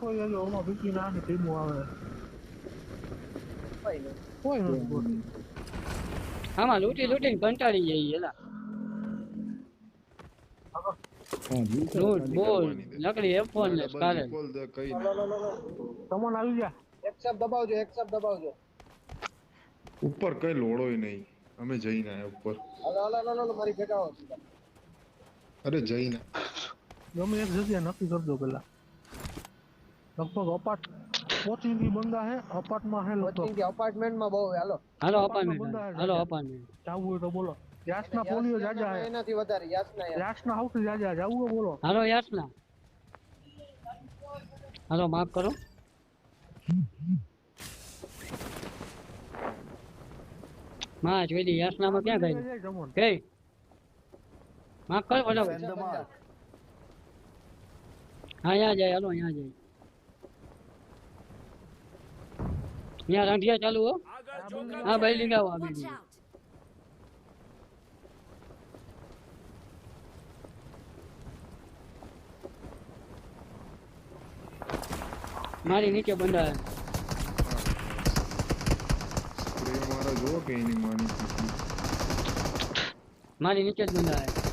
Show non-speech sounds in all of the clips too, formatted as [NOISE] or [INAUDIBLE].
કોઈ ઓમાં બીજી નાની ટીમો આવે કોઈ નથી. આમાં લૂટી લૂંટીને કંટાળી જઈએ એલા લૂંટ બોલ. લકડી એફોન ને લો. તમને આવી ગયા એક્સેપ્ટ દબાવજો એક્સેપ્ટ દબાવજો ઉપર કઈ લોડોય નહીં અમે જઈને આયા ઉપર હાલો હાલો, હાલો મારી ભેગા આવો અરે જઈને ગમે એક જગ્યા નક્કી કરજો પેલા લગભગ અપાર્ટ પોચીંગી બંદા હે અપાર્ટમાં હે લગભગ. કોચિંગ અપાર્ટમેન્ટમાં બહુ હાલો. હાલો અપાર્ટમેન્ટ અપાર્ટમેન્ટ હાલો અપાર્ટમેન્ટ જાવું હોય તો બોલો. યાસના પોલીઓ જાજા હે. એનાથી વધારે યાસના યાસના હાઉસ જાજા જાવું હોય બોલો. હાલો યાસના. હાલો માફ કરો. માં જોઈ દી યાસનામાં ક્યાં ગઈ ગઈ. માફ કરો બોલો. હા અહીંયા જાય હાલો અહીંયા જાય. અહીંયા રાંધિયા ચાલુ હો. હા લીંગા આવો આ Watch મારી નીચે બંધા સ્પ્રે મારા જો કે એની માની મારી નીચે જ બંધા હિલિંગ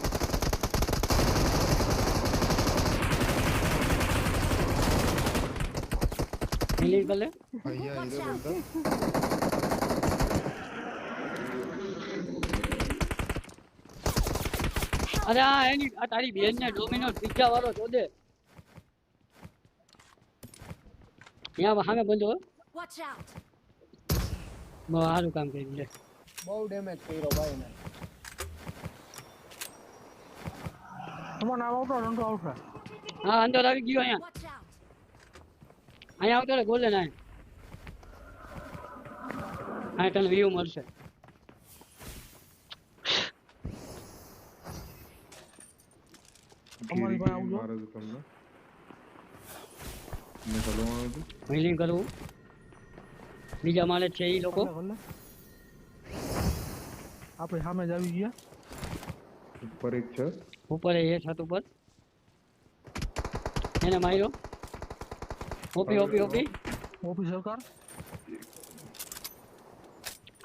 લે અહીંયા Watch ઈધર out. અરે આ એની આ તારી બેન ને ડોમિનો પિઝા વાળો શોધે ત્યાં સામે બંધો બહુ સારું કામ કરી લે બહુ ડેમેજ કર્યો ભાઈ ને તમારે નામ આવતો રંગો આવશે હા અંદર આવી ગયો અહીંયા! અહીંયા આવતો રે ગોલ્ડન આ હા તને વ્યૂ મળશે. હિલિંગ કરવું. બીજા માળે છે એ લોકો. આપણે સામે જ આવી ગયા. ઉપર એક છે. ઉપર એ છત ઉપર. એને માર્યો. ઓપી ઓપી ઓપી ઓપી સરકાર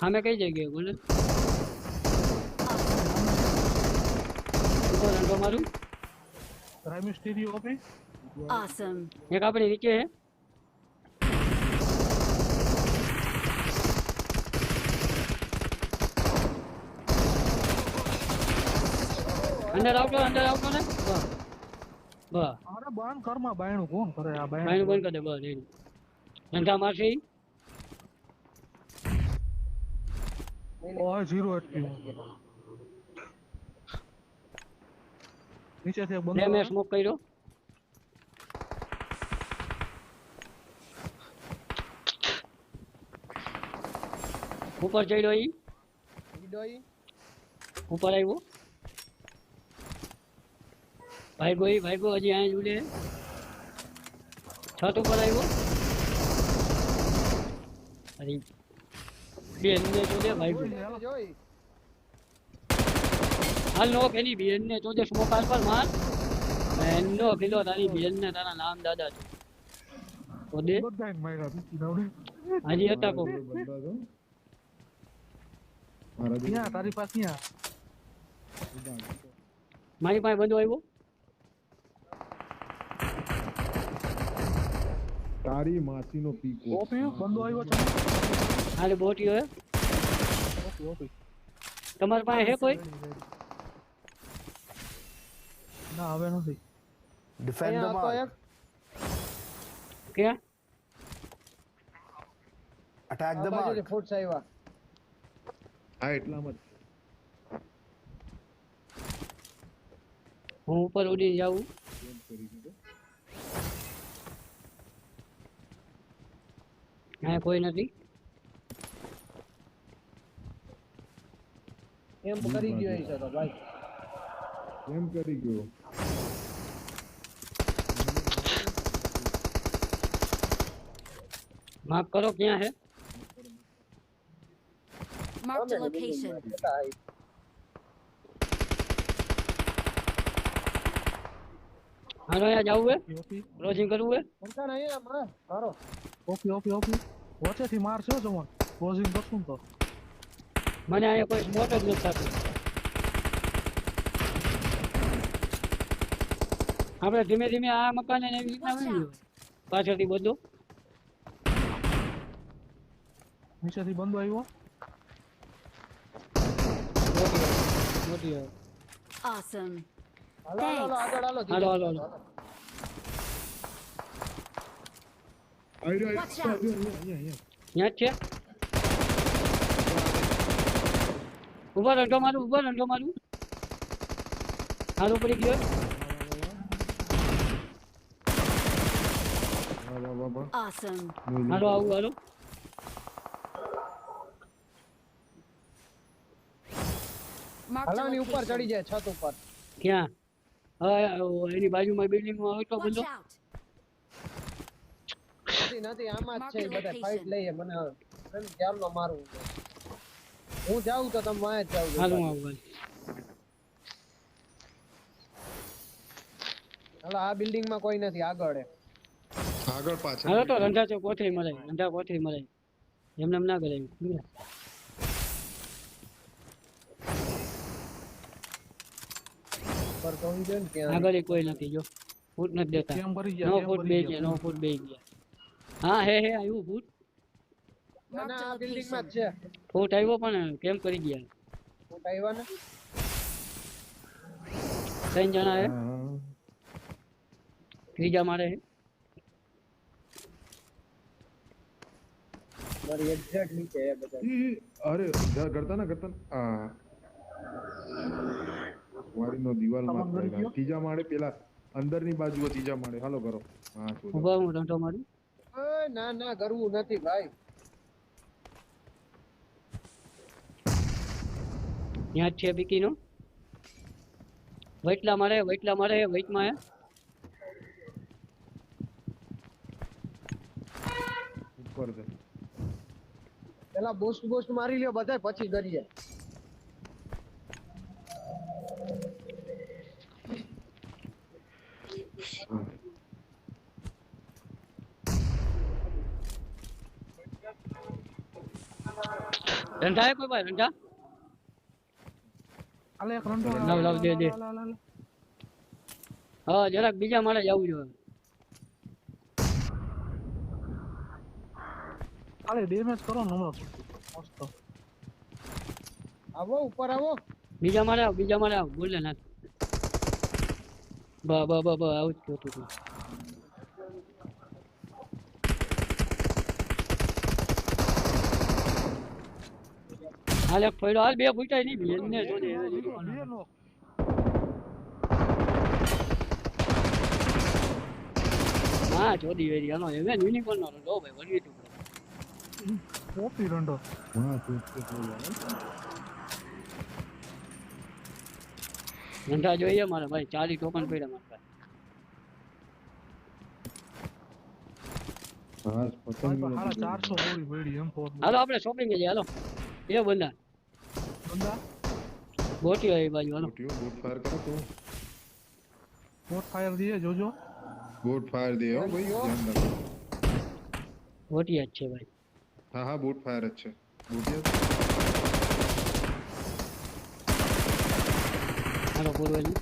મેં કઈ જગ્યાએ બોલે ઉપર રંગો મારું સ્ટીરિયો! એક આપણી નીચે હે અંદર આવતો અંદર આવતો ને બસ બસ અરે બંધ કરમાં બાયણું કોણ કરે? આ ભાઈનું બાયણું બંધ કરી. બસ એનું ધંધા મારશે ઓય ઝીરો એટકી નીચે થી બંગલો મેં સ્મોક કર્યો. ઉપર ચડ્યો ઈ. ઉપર આવ્યો? ભાઈગો ભાઈ ભાઈગો હજી અહીંયા જુલે છત ઉપર આવ્યો. અરે બેન ને જોડે ભાઈગો જોઈ હાલ. નો એની બેન ને જોડે સ્મોક હાલ પર માર. બેન નો કિલો તારી બેન ને તારા નામ દાદા છે. તો દે. હજી હતા કો તારી પાસે મારી પાસે બંધો આવ્યો. તારી માસીનો પીકો ઓપે બંદો આવ્યો છે. હાલે બોટીઓ હે તમારી પાસે હે કોઈ? ના હવે નથી. ડિફેન્ડ ધ માર્ક કે અટેક ધ માર્ક. ફૂટ્સ આવ્યા. હા એટલામાં જ. હું ઉપર ઉડીને જાઉં કરી દીધો અહીંયા કોઈ નથી. એમ કરી ગયો હશે તો ભાઈ. એમ કરી ગયો. માફ કરો ક્યાં હે? માર્ક ધ લોકેશન હાલો અહીંયા જવું હે? ક્રોસિંગ કરવું હે? પંચાણ અહીંયા હમણાં મારો. ઓપી ઓપી ઓપી વચ્ચેથી મારશે છે જવાન ક્લોઝિંગ કરશું તો મને અહીંયા કોઈ મોટો જ નથી થતું આપણે ધીમે ધીમે આ મકાન ને એવી રીતના આવી ગયું પાછળથી બધું નીચેથી બંધો આવ્યો મોટી. હાલો હાલો હાલો, આગળ હાલો હાલો હાલો આયરો, આયરો, Watch out. અહીંયા, અહીંયા. ત્યાં જ છે ઊભા રંટો મારું ઊભા રંટો મારું હાલો પડી ગયો. Awesome. હાલો આવું હાલો Marked a હાલો ની ઉપર location. ચડી જાય છત ઉપર ક્યાં હા એની બાજુમાં બિલ્ડિંગમાં હોય તો Watch બધો out. નથી નથી આમાં જ છે બધા. ફાઇટ લઈએ મને મને ક્યારનો મારવું છે. હું જાઉં તો તમે વાંહે જ જાવ હાલો આવું હાલો. આ બિલ્ડિંગમાં કોઈ નથી આગળ હે આગળ પાછળ. હાલો તો રંધા છે કોથળી મળે રંધા કોથળી મળે. એમને એમ ના કરે પર ને આગળ કોઈ નથી જો. ફૂટ નથી દેતા. નો ફૂટ બે ગયા? ગયા નો ફૂટ બે ગયા. હા હે હે આવ્યું ભૂત ના, ના, આ બિલ્ડિંગમાં જ છે ફૂટ આવ્યો પણ કેમ કરી ગયા ફોટ આવ્યો ને ત્રણ જણા હે. ત્રીજા મારે હે મારી એક્ઝેક્ટ નીચે હે બધા અરે કરતા ના કરતા ના. આ વાડીનો થયેલા. ગયો? ત્રીજા માળે પેલા અંદરની બાજુ ત્રીજા માળે હાલો કરો હા. ઊભા હું ડંટો મારું ના ના કરવું નથી ભાઈ. ત્યાં જ છે બીકીનો? વૈટલા મારે વૈટલા મારે વૈટમાં હે. ઉપર પેલા બૂસ્ટ બૂસ્ટ મારી લ્યો બધાય પછી કરીએ. રંધા હે કોઈ ભાઈ રંધા આલે એક રંડો લાવ, લાવ, દે, દે. હા જરાક બીજા માળે જવું જો આલે ડેમેજ કરો ને હમણાં. મસ્ત. આવો ઉપર આવો. બીજા માળે આવ બીજા માળે આવ. બોલે ના. બ બ બ બ આવું જ કહેતું હાલ પડ્યો હાલ બે ફૂટાય નહીં બેન ને જોડે હવે નહીં બે કરવાનું. નો હા ચોદી વેરી હાલો હવે યુનિકોર્ન નો લો ભાઈ વળી તું કોપી રંડો હા. ધંધા જોઈએ મારે ભાઈ ચાલી ટોકન પડ્યા મારે ફોર હાલો આપણે શોપિંગ જઈએ હાલો એ બંદા બંદા ગોટી આવી બાજુ હાલો. ગોટીઓ બોટ ફાયર કરો તો. બોટ ફાયર દીએ જોજો. બોટ ફાયર દે હો ભાઈ ધ્યાન રાખો. જ છે ભાઈ. હા હા બોટ ફાયર જ છે. બોટિયા હાલો પૂરવેલી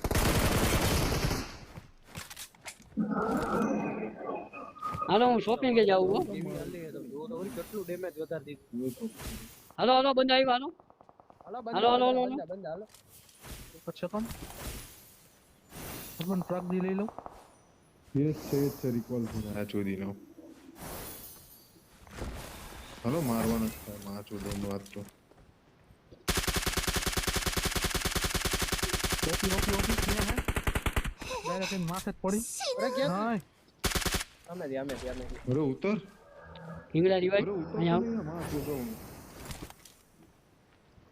હાલો હું શોપિંગ જાઉં હો. કેટલું ડેમેજ વધારી દીધું. હાલો હાલો બંધ આવ્યો હલો. હલો હલો હલો બંધ હલો પછી કોણ હરમન ટ્રક દી લઈ લઉં યસ છે છે રિકોલ છે. આ ચોદી નો હલો મારવાનો છે માં ચોદો નો વાત તો. ઓપી ઓપી ઓપી ક્યાં હે? ડાયરેક્ટ માથે જ પડી. અરે કે હાય. અમે દી અમે દી અમે. અરે ઉતર. હિંગડા ઉતર અહીંયા માં ચોદો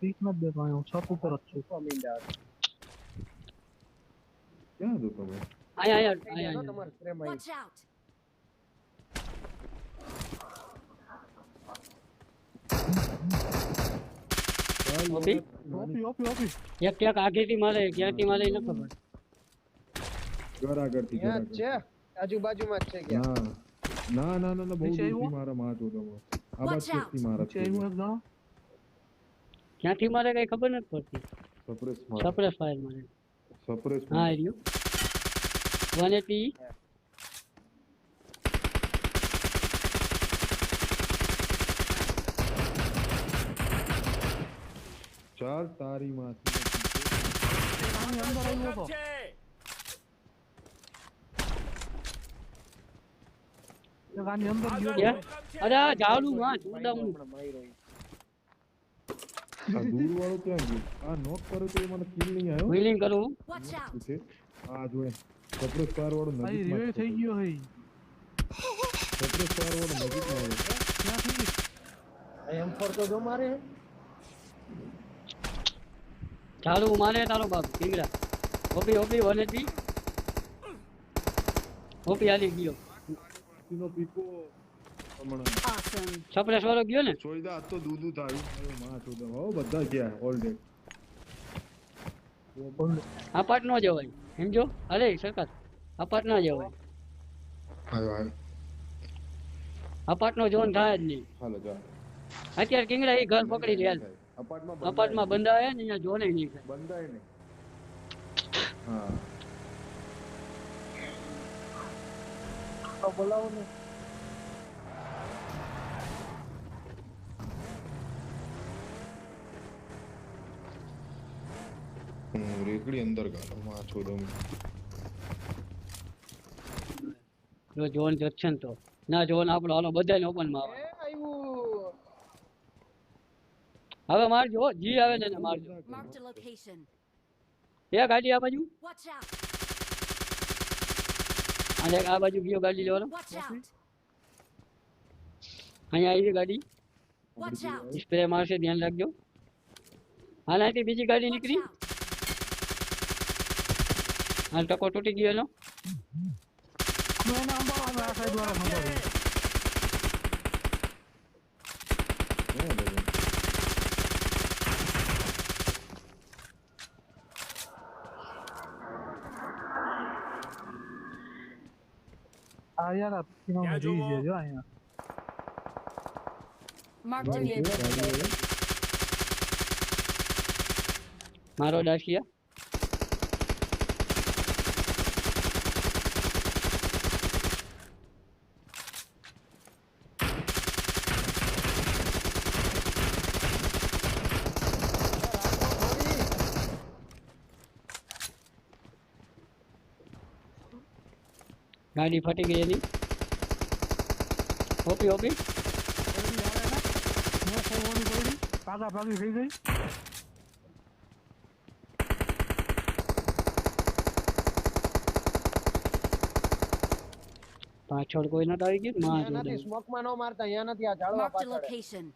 પીક નથી દેતો અહીંયા હું છત ઉપર જ છું સો મીંડા ક્યાં હતો તમે અહીંયા અહીંયા હતો અહીંયા તમારે frame અહીં. Watch out. OP OP OP OP એક ક્યાંક આગેથી મારે ક્યાંથી મારે એ ન ખબર ઘર આગળથી ઘર ત્યાં જ આગળ છે આજુબાજુમાં જ છે ક્યાં ના ના ના ના ના બહુ નીચે દૂરથી આવ્યો? મારા માં ચોદમાં આ બાદ Watch out. થી મારા છે એવું એક જણો ક્યાંથી મારે કઈ ખબર નથી પડતી. સપ્રેસ મારા. સપ્રેસ ફાયર મારે. સપ્રેસ હા વન એટી ચાલ તારી માંથી અંદર આવ્યો હતો એક અંદર ગયો અરે આ માં ઈ. આ દૂર વાળો ક્યાં ગયો. આ નોક કર્યો તો એ મને કિલ નહીં આવ્યો? હીલિંગ કરું છે? આ જોએ સપ્રેસ ફાયર વાળો નજીક રિવાઇવ થઈ ગયો હે. સપ્રેસ ફાયર વાળો નજીકમાં આવ્યો ક્યાંથી? આ M4 તો જો મારે. ચાલુ મારે તારો બાપ ટીંગડા OP OP one eighty OP આલી ગયો. નો પીકો. સપ્રેસ વાળો ગયો ને? આજ તો દૂધું થયું માં ચોદા હો બધા ગયા ઓલ ડે પાટ ન જવાય. સમજો? અરે સરકાર આપાટ ના જવાય. આવ્યો આપાટ નો જોન થાય જ નહીં. હાલો જા. અત્યારે કિંગડા એ ઘર પકડી લે અપાર્ટમાં અપાર્ટમાં બંધાયા ને અહીંયા જોને નહીં બંધાય ને હા. બોલાવો ને. રેકડી અંદર ગાલો માં ચોદમ જો જોન ને તો ના જોન આપણો હાલો બધાને ઓપનમાં આવે હવે મારજો જી આવે ને મારજો. એ ગાડી આ બાજુ અને આ બાજુ ગયો ગાડી લેવાનો અહીંયા આવી છે ગાડી સ્પ્રે મારશે ધ્યાન રાખજો હાલ અહીંથી બીજી ગાડી નીકળી. હાલ ટકો તૂટી ગયો એનો આ યાર આ પીનામાં જઈ જો અહીંયા. મારો ડાશિયા ગાડી ફટી ગઈ એની. પાગા ભાગી થઈ ગઈ. પાછળ કોઈ નતા આવી ગયું? માં નથી સ્મોકમાં ન મારતા અહીંયા નથી આ ઝાડવા પાછળ.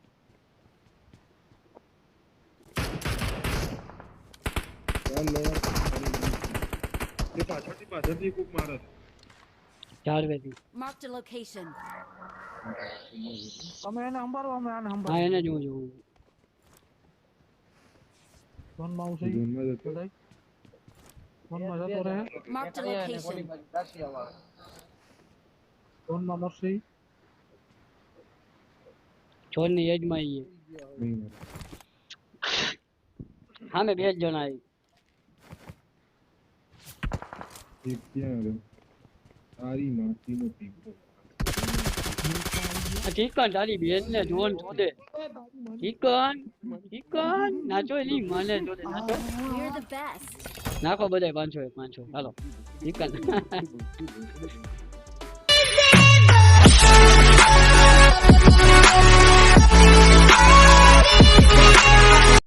ચાલ લોડા એ પાછળથી પાછળથી કોક મારે. છે. ઝાડવેથી Marked a location. તમે એને સંભાળો અમે આને હા સંભાળો એને જોઉં જોઉં ફોનમાં આવશે ઈ ઝોનમાં જતો. બધાય ફોનમાં જતો રહે Marked a અહીંયા ને ખોટી location. બાજુ દાસિયાવાળા. ફોનમાં મરશે ઈ. છોડની એજમાં આવીએ નહીં મારે. સામે બે જ જણા આવી એક ક્યાં માટી તારી માસીનો પીકો ચિકન તારી બેન ને જોન જોડે. ચિકન ચિકન નાચો એની મને નાચો. Best. નાખો બધાય પાંચસો એ પાંચસો. હાલો. ચિકન. [LAUGHS]